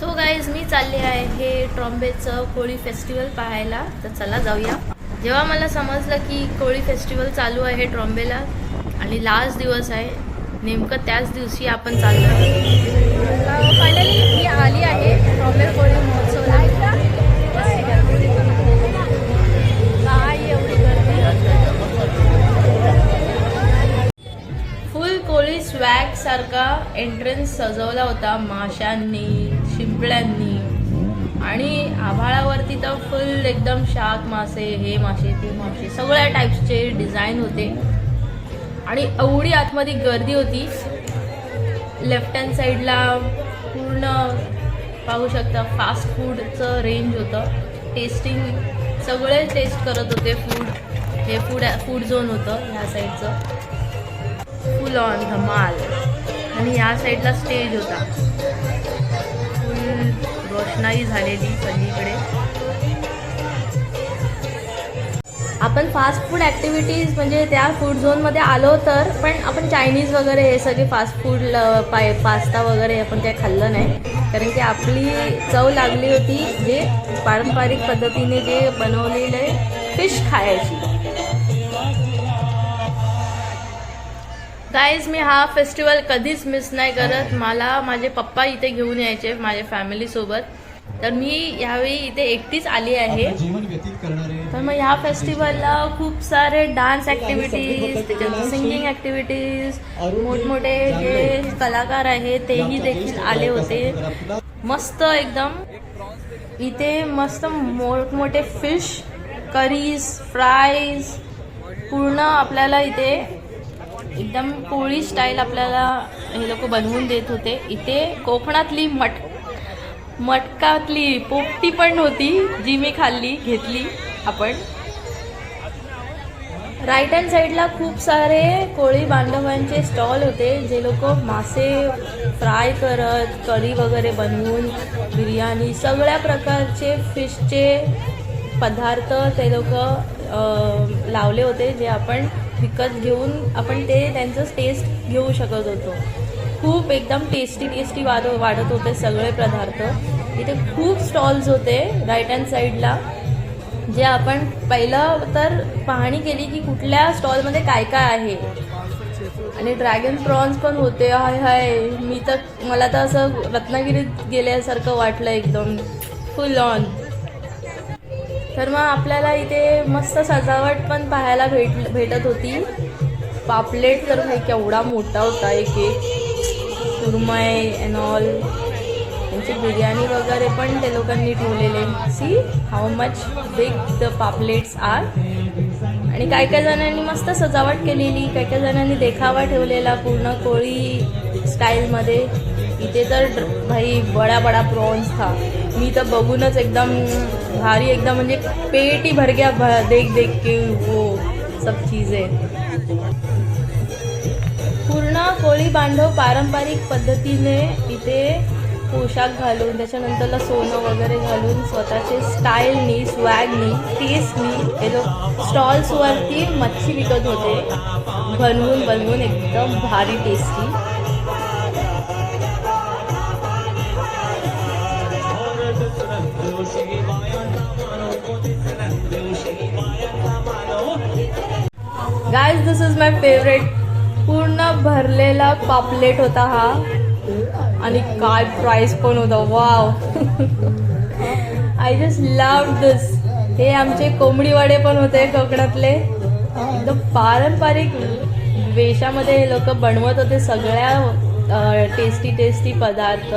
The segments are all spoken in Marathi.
सो गाईज मी चालले आहे हे ट्रॉम्बेचं कोळी फेस्टिवल पाहायला. तर चला जाऊया. जेव्हा मला समजलं की कोळी फेस्टिवल चालू आहे ट्रॉम्बेला आणि लास्ट दिवस आहे नेमकं त्याच दिवशी आपण चाललो फायनली मी आली आहे ट्रॉम्बे कोळी महोत्सवला. काय एवढी गर्दी? फुल कोळी स्वॅग सारखा एंट्रन्स सजवला होता माशांनी. शिंपल्यांनी. आणि आभाळावरती तर फुल एकदम शाक मासे हे मासे ते मासे सगळ्या टाईप्सचे डिझाईन होते. आणि एवढी आतमध्ये गर्दी होती. लेफ्ट हँड साईडला पूर्ण पाहू शकता फास्ट फूडचं रेंज होतं. टेस्टिंग सगळे टेस्ट करत होते फूड हे फूड फूड झोन होतं ह्या साईडचं फुल ऑन धमाल. आणि ह्या साईडला स्टेज होता. रोषणाई झालेली सगळीकडे. आपण फास्ट फूड ॲक्टिव्हिटीज म्हणजे त्या फूड झोनमध्ये आलो तर पण आपण चायनीज वगैरे हे सगळे फास्ट फूड पाय पास्ता वगैरे आपण ते खाल्लं नाही. कारण की आपली चव लागली होती जे पारंपरिक पद्धतीने जे बनवलेले फिश खायची. गाईज मी हा फेस्टिवल कधीच मिस नाही करत. मला माझे पप्पा इथे घेऊन यायचे माझ्या फॅमिलीसोबत तर मी यावेळी इथे एकटीच आली आहे. तर मग ह्या फेस्टिवलला खूप सारे डान्स ॲक्टिव्हिटीज त्याच्यात सिंगिंग ॲक्टिव्हिटीज मोठमोठे जे कलाकार आहेत तेही देखील आले होते. मस्त एकदम. इथे मस्त मोठमोठे फिश करीज फ्राईज पूर्ण आपल्याला इथे एकदम कोळी स्टाईल आपल्याला हे लोक बनवून देत होते. इथे कोकणातली मट मटकातली पोपटी पण होती जी मी खाल्ली घेतली आपण. राईट हँड साईडला खूप सारे कोळी बांधवांचे स्टॉल होते जे लोक मासे फ्राय करत करी वगैरे बनवून बिर्याणी सगळ्या प्रकारचे फिशचे पदार्थ ते लोक लावले होते जे आपण विकत घेऊन आपण ते त्यांचं टेस्ट घेऊ शकत होतो. खूप एकदम टेस्टी टेस्टी वाद वाढत होते सगळे पदार्थ. इथे खूप स्टॉल्स होते राईट हँड साईडला जे आपण पहिलं तर पाहणी केली की कुठल्या स्टॉलमध्ये काय काय आहे. आणि ड्रॅगन प्रॉन्स पण होते. हाय हाय. मी तर मला तर असं रत्नागिरीत गेल्यासारखं वाटलं एकदम. फुल ऑन तर मग आपल्याला इथे मस्त सजावट पण पाहायला भेट भेटत होती. पापलेट तर भाई केवढा मोठा होता एक एक. सुरमई अँड ऑल त्यांची बिर्याणी वगैरे पण ते लोकांनी ठेवलेले. See how much big the पापलेट्स are आणि काय काय जणांनी मस्त सजावट केलेली काय काय जणांनी देखावा ठेवलेला पूर्ण कोळी स्टाईलमध्ये इथे तर ड्र- भाई बडा बडा प्रॉन्स था. मी तर बघूनच एकदम भारी एकदम म्हणजे पेट ही भर गया भ- देख देख के वो सब चीजें. पूर्ण कोळी बांधव पारंपरिक पद्धतीने इथे पोशाख घालून त्याच्यानंतरला सोनं वगैरे घालून स्वतःचे स्टाईलनी स्वॅगनी टेस्टनी हे लोक स्टॉल्सवरती मच्छी विकत होते. बनवून बनवून एकदम भारी tasty guys this is my favourite पूर्ण भरलेला पापलेट होता हा. आणि काय प्राइस पण होता. Wow I just love this हे आमचे कोंबडीवाडे पण होते कोकणातले. एकदम पारंपरिक वेशामध्ये हे लोक बनवत होते सगळ्या टेस्टी टेस्टी पदार्थ.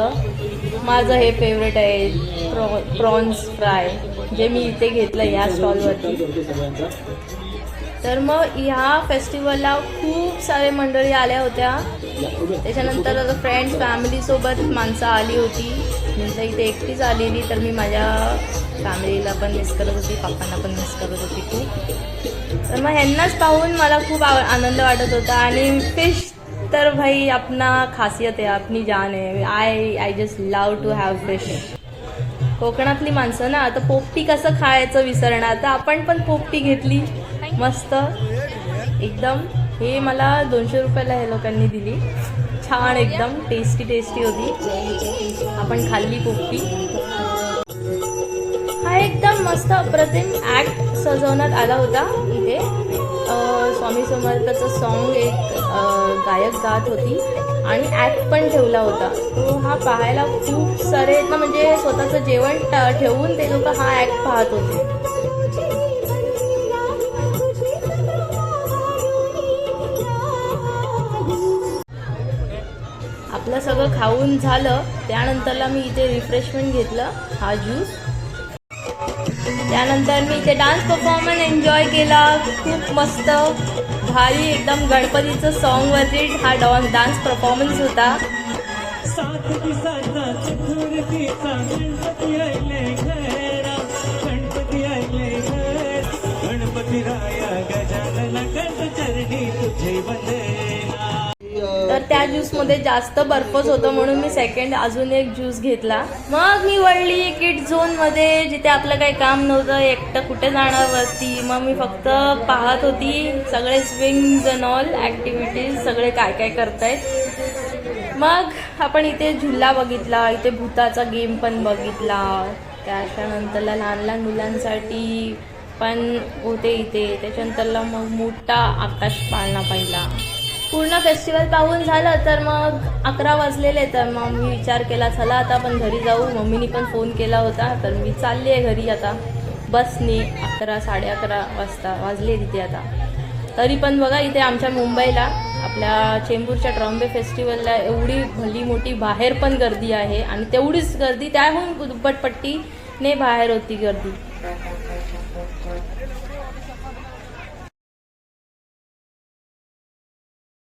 माझं हे फेवरेट आहे प्रॉ प्रॉन्स फ्राय. जे मी इथे घेतलं या स्टॉलवरती तर मग ह्या फेस्टिवलला खूप सारे मंडळी आल्या होत्या. त्याच्यानंतर फ्रेंड्स फॅमिलीसोबत माणसं आली होती. मी तर इथे एकटीच आलेली तर मी माझ्या फॅमिलीला पण मिस करत होती पप्पांना पण मिस करत होती खूप. तर मग ह्यांनाच पाहून मला खूप आव- आनंद वाटत होता. आणि फिश तर भाई अपना खासियत आहे आपली जान आहे. I I just love to have fish कोकणातली माणसं ना आता पोपटी कसं खायचं विसरणार? तर आपण पण पोपटी घेतली. मस्त. एकदम. हे मला दोनशे रुपयाला हे लोकांनी दिली. छान एकदम टेस्टी टेस्टी होती. आपण खाल्ली पोपटी. एकदम मस्त अप्रतिम ॲक्ट सजवण्यात आला होता इथे. स्वामी समर्थाचं सॉन्ग एक गायक गात होती आणि ॲक्ट पण ठेवला होता. तो हा पाहायला खूप सारे ना म्हणजे स्वतःचं जेवण ठेवून ते लोक हा ॲक्ट पाहत होते. आपलं सगळं खाऊन झालं त्यानंतरला मी इथे रिफ्रेशमेंट घेतलं हा ज्यूस त्यानंतर मी इथे डान्स परफॉर्मन्स एन्जॉय केला. खूप मस्त भारी एकदम गणपतीचं सॉन्गवरती हा डॉन डान्स परफॉर्मन्स होता. गणपती आले घरा. गणपती त्या ज्यूसमध्ये जास्त बर्फच होतं म्हणून मी सेकंड अजून एक ज्यूस घेतला. मग मी वळली किट झोनमध्ये जिथे आपलं काही काम नव्हतं एकटं कुठे जाणार वरती. मग मी फक्त पाहत होती सगळे स्विंग्स अँड ऑल ॲक्टिव्हिटीज सगळे काय काय करतायत. मग आपण इथे झुला बघितला इथे भूताचा गेम पण बघितला. त्याच्यानंतरला लहान लहान मुलांसाठी पण होते इथे. त्याच्यानंतरला मग मोठा आकाश पाळणा पाहिला. पूर्ण फेस्टिवल पाहून झालं तर मग अकरा वाजलेले तर मग मी विचार केला चला आता आपण घरी जाऊ. मम्मीनी पण फोन केला होता तर मी चालली आहे घरी आता. बसने अकरा साडे अकरा वाजता वाजले तिथे आता. तरी पण बघा इथे आमच्या मुंबईला आपल्या चेंबूरच्या ट्रॉम्बे फेस्टिवलला एवढी भली मोठी बाहेर पण गर्दी आहे आणि तेवढीच गर्दी त्याहून दुप्पटपट्टीने बाहेर होती गर्दी.